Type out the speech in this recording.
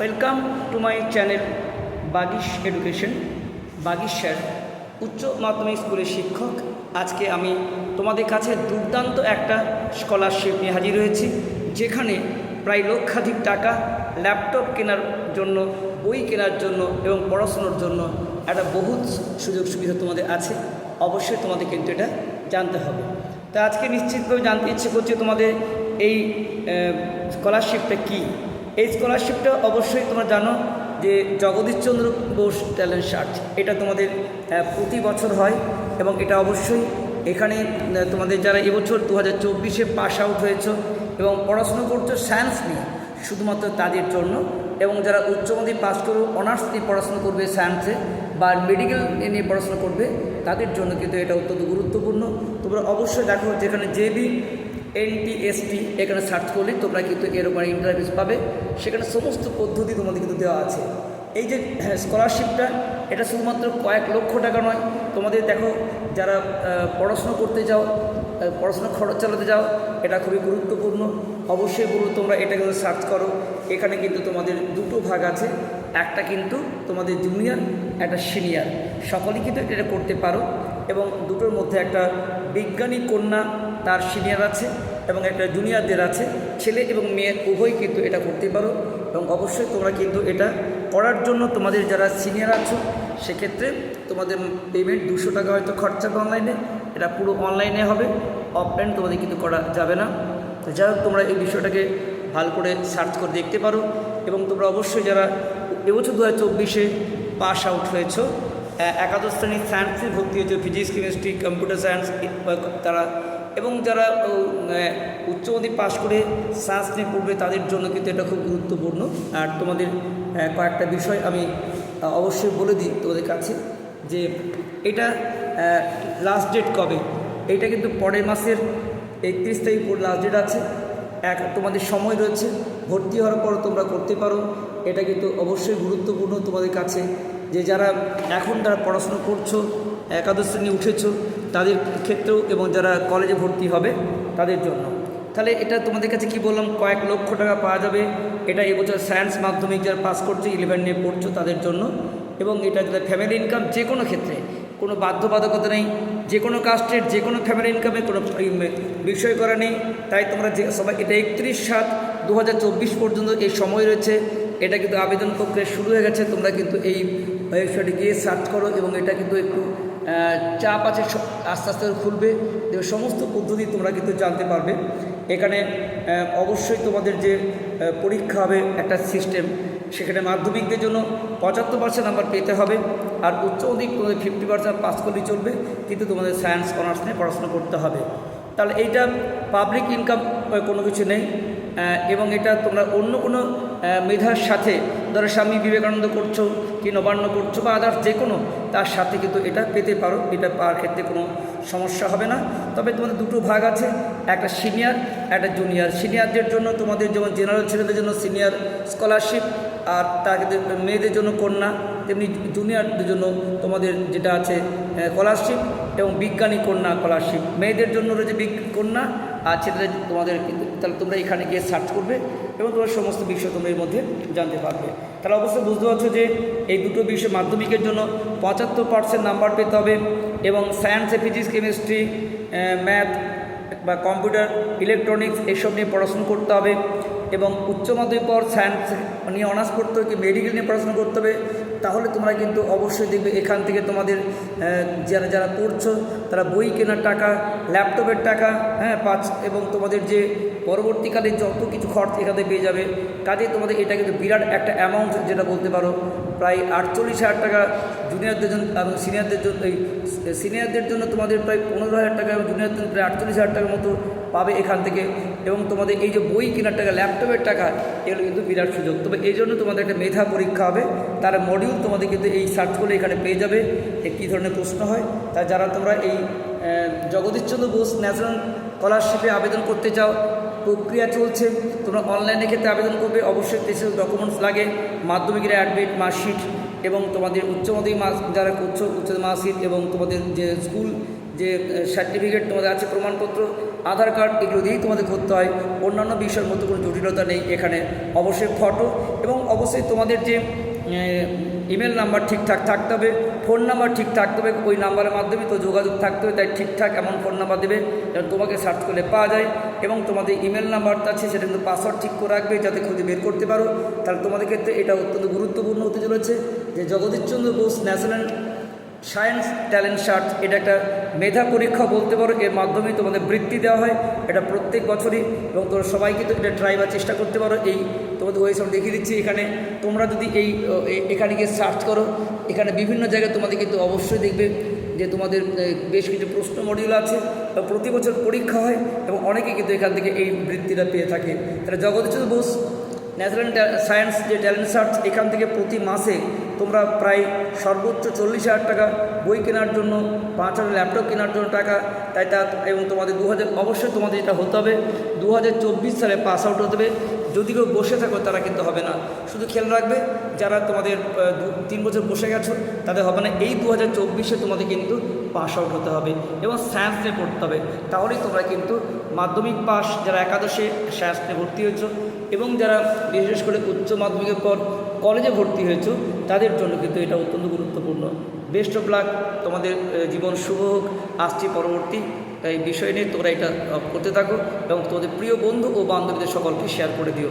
Welcome to my channel Bagish education Bagish sir উচ্চ মাধ্যমিক স্কুলের শিক্ষক। আজকে আমি তোমাদের কাছে দুর্দান্ত একটা স্কলারশিপ নিয়ে হাজির হয়েছি, যেখানে প্রায় লক্ষাধিক টাকা ল্যাপটপ কেনার জন্য, বই কেনার জন্য এবং পড়াশোনার জন্য একটা বহুত সুযোগ সুবিধা তোমাদের আছে। অবশ্যই তোমাদের কিন্তু এটা জানতে হবে। তা আজকে নিশ্চিতভাবে জানতে ইচ্ছে করছে তোমাদের এই স্কলারশিপটা কী? এই স্কলারশিপটা অবশ্যই তোমরা জানো যে জগদীশচন্দ্র বোস ট্যালেন্ট সার্চ এটা তোমাদের প্রতি বছর হয় এবং এটা অবশ্যই এখানে তোমাদের যারা এবছর দু হাজার চব্বিশে পাস আউট হয়েছে এবং পড়াশুনো করছ সায়েন্স নিয়ে, শুধুমাত্র তাদের জন্য এবং যারা উচ্চ মাধ্যমিক পাস করে অনার্স নিয়ে পড়াশোনা করবে সায়েন্সে বা মেডিকেল নিয়ে পড়াশোনা করবে, তাদের জন্য কিন্তু এটা অত্যন্ত গুরুত্বপূর্ণ। তোমরা অবশ্যই দেখো যেখানে জেবি এনটিএসটি এখানে সার্চ করলে তোমরা কিন্তু এরকম ইন্টারভিউস পাবে। সেখানে সমস্ত পদ্ধতি তোমাদের কিন্তু দেওয়া আছে। এই যে স্কলারশিপটা এটা শুধুমাত্র কয়েক লক্ষ টাকা নয়। তোমাদের দেখো, যারা পড়াশুনো করতে যাও পড়াশোনা খরচ চালাতে যাও, এটা খুবই গুরুত্বপূর্ণ। অবশ্যই বলব তোমরা এটা কিন্তু সার্চ করো। এখানে কিন্তু তোমাদের দুটো ভাগ আছে। একটা কিন্তু তোমাদের জুনিয়র একটা সিনিয়র সকলেই কিন্তু এটা করতে পারো। এবং দুটোর মধ্যে একটা বিজ্ঞানী কন্যা তার সিনিয়র আছে এবং একটা জুনিয়রদের আছে, ছেলে এবং মেয়ের উভয় কিন্তু এটা করতে পারো। এবং অবশ্যই তোমরা কিন্তু এটা করার জন্য তোমাদের যারা সিনিয়র আছো, সেক্ষেত্রে তোমাদের পেমেন্ট দুশো টাকা হয়তো খরচা হবে অনলাইনে এটা পুরো অনলাইনে হবে অফলাইন তোমাদের কিন্তু করা যাবে না। তো যাই হোক, তোমরা এই বিষয়টাকে ভালো করে সার্চ করে দেখতে পারো। এবং তোমরা অবশ্যই যারা এবছর দু হাজার চব্বিশে পাস আউট হয়েছো একাদশ শ্রেণির সায়েন্সে ভর্তি হয়েছে ফিজিক্স কেমিস্ট্রি কম্পিউটার সায়েন্স তারা এবং যারা উচ্চ মাধ্যমিক পাশ করে সায়েন্স নিয়ে পড়বে, তাদের জন্য কিন্তু এটা খুব গুরুত্বপূর্ণ। আর তোমাদের কয়েকটা বিষয় আমি অবশ্যই বলে দিই তোমাদের কাছে যে এটা লাস্ট ডেট কবে? এটা কিন্তু পরের মাসের একত্রিশ তারিখ লাস্ট ডেট আছে। এক, তোমাদের সময় রয়েছে, ভর্তি হওয়ার পর তোমরা করতে পারো। এটা কিন্তু অবশ্যই গুরুত্বপূর্ণ তোমাদের কাছে। যে যারা এখন তারা পড়াশোনা করছ, একাদশ শ্রেণি উঠেছো তাদের ক্ষেত্রেও এবং যারা কলেজে ভর্তি হবে তাদের জন্য। তাহলে এটা তোমাদের কাছে কি বললাম? কয়েক লক্ষ টাকা পাওয়া যাবে। এটা এবছর সায়েন্স মাধ্যমিক যারা পাস করছে ইলেভেন নিয়ে পড়ছো তাদের জন্য। এবং এটা যাদের ফ্যামিলি ইনকাম যে কোনো ক্ষেত্রে, কোনো বাধ্যবাধকতা নেই। যে কোনো কাস্টের যে কোনো ফ্যামিলি ইনকামে কোনো বিষয় করা নেই। তাই তোমরা যে, সবাই, এটা একত্রিশ সাত দু পর্যন্ত এই সময় রয়েছে। এটা কিন্তু আবেদন প্রক্রিয়া শুরু হয়ে গেছে। তোমরা কিন্তু এই ওয়েবসাইটে গিয়ে সার্চ করো এবং এটা কিন্তু একটু চাপ আছে আস্তে আস্তে খুলবে। সমস্ত পদ্ধতি তোমরা কিন্তু জানতে পারবে। এখানে অবশ্যই তোমাদের যে পরীক্ষা হবে একটা সিস্টেম সেখানে মাধ্যমিকদের জন্য পঁচাত্তর পার্সেন্ট নাম্বার পেতে হবে আর উচ্চ অধিক তোমাদের ফিফটি পার্সেন্ট পাস করলেই চলবে, কিন্তু তোমাদের সায়েন্স অনার্স নিয়ে পড়াশোনা করতে হবে। তাহলে এইটা পাবলিক ইনকাম কোনো কিছু নেই। এবং এটা তোমরা অন্য কোনো মেধার সাথে, ধরো স্বামী বিবেকানন্দ করছ কি নবান্ন করছ বা আদার্স যে কোনো, তার সাথে কিন্তু এটা পেতে পারো। এটা পাওয়ার ক্ষেত্রে কোনো সমস্যা হবে না। তবে তোমাদের দুটো ভাগ আছে, একটা সিনিয়র একটা জুনিয়র সিনিয়রদের জন্য তোমাদের যেমন জেনারেল ছেলেদের জন্য সিনিয়র স্কলারশিপ আর তাদের মেয়েদের জন্য কন্যা, তেমনি জুনিয়রদের জন্য তোমাদের যেটা আছে স্কলারশিপ এবং বিজ্ঞানী কন্যা স্কলারশিপ মেয়েদের জন্য রয়েছে কন্যা আর ছেলেদের তোমাদের কিন্তু তাহলে তোমরা এখানে গিয়ে সার্চ করবে এবং তোমার সমস্ত বিষয় তোমরা এর মধ্যে জানতে পারবে। তাহলে অবশ্যই বুঝতে পারছ যে এই দুটো বিষয় মাধ্যমিকের জন্য পঁচাত্তর পার্সেন্ট নাম্বার পেতে হবে এবং সায়েন্সে ফিজিক্স কেমিস্ট্রি ম্যাথ বা কম্পিউটার ইলেকট্রনিক্স এসব নিয়ে পড়াশোনা করতে হবে এবং উচ্চ মাধ্যমিক পর সায়েন্স নিয়ে অনার্স করতে হবে কি মেডিকেল নিয়ে পড়াশোনা করতে হবে। তাহলে তোমরা কিন্তু অবশ্যই দেখবে এখান থেকে তোমাদের যারা যারা পড়ছো, তারা বই কেনার টাকা, ল্যাপটপের টাকা হ্যাঁ পাঁচ এবং তোমাদের যে পরবর্তীকালে যত কিছু খরচ এখানে পেয়ে যাবে কাজে তোমাদের এটা কিন্তু বিরাট একটা অ্যামাউন্ট যেটা বলতে পারো, প্রায় আটচল্লিশ হাজার টাকা জুনিয়রদের জন্য, এবং সিনিয়রদের জন্য, এই সিনিয়রদের জন্য তোমাদের প্রায় পনেরো হাজার টাকা এবং জুনিয়রদের প্রায় আটচল্লিশ হাজার টাকার মতো পাবে এখান থেকে। এবং তোমাদের এই যে বই কেনার টাকা ল্যাপটপের টাকা, এগুলো কিন্তু বিরাট সুযোগ। তবে এই জন্য তোমাদের একটা মেধা পরীক্ষা হবে। তার মডিউল তোমাদের কিন্তু এই সার্চ করলে এখানে পেয়ে যাবে যে কী ধরনের প্রশ্ন হয়। তা যারা তোমরা এই জগদীশচন্দ্র বোস ন্যাশনাল স্কলারশিপে আবেদন করতে চাও, প্রক্রিয়া চলছে। তোমরা অনলাইনে ক্ষেত্রে আবেদন করবে। অবশ্যই দেশের ডকুমেন্টস লাগে মাধ্যমিকের অ্যাডমিট মার্কশিট এবং তোমাদের উচ্চ মাধ্যমিক যারা করছ উচ্চ মার্কশিট এবং তোমাদের যে স্কুল যে সার্টিফিকেট তোমাদের আছে, প্রমাণপত্র, আধার কার্ড এগুলো দিয়েই তোমাদের করতে হয়। অন্যান্য বিষয়ের মতো কোনো জটিলতা নেই এখানে। অবশ্যই ফটো এবং অবশ্যই তোমাদের যে ইমেল নাম্বার ঠিকঠাক থাকতে হবে ফোন নাম্বার ঠিক থাকতে হবে, ওই নাম্বারের মাধ্যমে তো যোগাযোগ থাকতে হবে, তাই ঠিকঠাক এমন ফোন নাম্বার দেবে যেন তোমাকে সার্চ করলে পাওয়া যায় এবং তোমাদের ইমেল নাম্বারটা আছে, সেটা কিন্তু পাসওয়ার্ড ঠিক করে রাখবে, যাতে খুঁজে বের করতে পারো। তাহলে তোমাদের ক্ষেত্রে এটা অত্যন্ত গুরুত্বপূর্ণ হতে চলেছে যে, Jagadish Chandra Bose national science talent search এটা একটা মেধা পরীক্ষা বলতে পারো, এর মাধ্যমে তোমাদের বৃত্তি দেওয়া হয়, এটা প্রত্যেক বছরই, এবং তোমরা সবাই কিন্তু এটা ট্রাই বা চেষ্টা করতে পারো, এই তোমাদের ওয়েবসাইট দেখিয়ে দিচ্ছি, এখানে তোমরা যদি এই এখানে গিয়ে সার্চ করো, এখানে বিভিন্ন জায়গায় তোমাদের কিন্তু অবশ্যই দেখবে যে তোমাদের বেশ কিছু প্রশ্ন মডিউল আছে প্রতি বছর পরীক্ষা হয়, এবং অনেকে কিন্তু এখান থেকে এই বৃত্তিটা পেয়ে থাকে। তাহলে জগদীশচন্দ্র বোস ন্যাশনাল সায়েন্স যে ট্যালেন্ট সার্চ এখান থেকে প্রতি মাসে তোমরা প্রায় সর্বোচ্চ চল্লিশ হাজার টাকা বই কেনার জন্য, পাঁচ হাজার ল্যাপটপ কেনার জন্য টাকা তাই তা এবং তোমাদের দু হাজার অবশ্যই তোমাদের এটা হতে হবে। দু হাজার চব্বিশ সালে পাস আউট হতে হবে। যদি কেউ বসে থাকো, তারা কিন্তু হবে না। শুধু খেয়াল রাখবে, যারা তোমাদের তিন বছর বসে গেছো, তাদের হবে না। এই দু হাজার চব্বিশে তোমাদের কিন্তু পাস আউট হতে হবে এবং সায়েন্স নিয়ে পড়তে হবে। তাহলেই তোমরা কিন্তু মাধ্যমিক পাস যারা একাদশে সায়েন্স নিয়ে ভর্তি হয়েছো এবং যারা বিশেষ করে উচ্চ মাধ্যমিকের পর কলেজে ভর্তি হয়েছো, তাদের জন্য কিন্তু এটা অত্যন্ত গুরুত্বপূর্ণ। বেস্ট অফ লাক তোমাদের জীবন শুভ হোক, আসছি পরবর্তী, এই বিষয় নিয়ে তোমরা এটা করতে থাকো এবং তোমাদের প্রিয় বন্ধু ও বান্ধবীদের সকলকে শেয়ার করে দিও।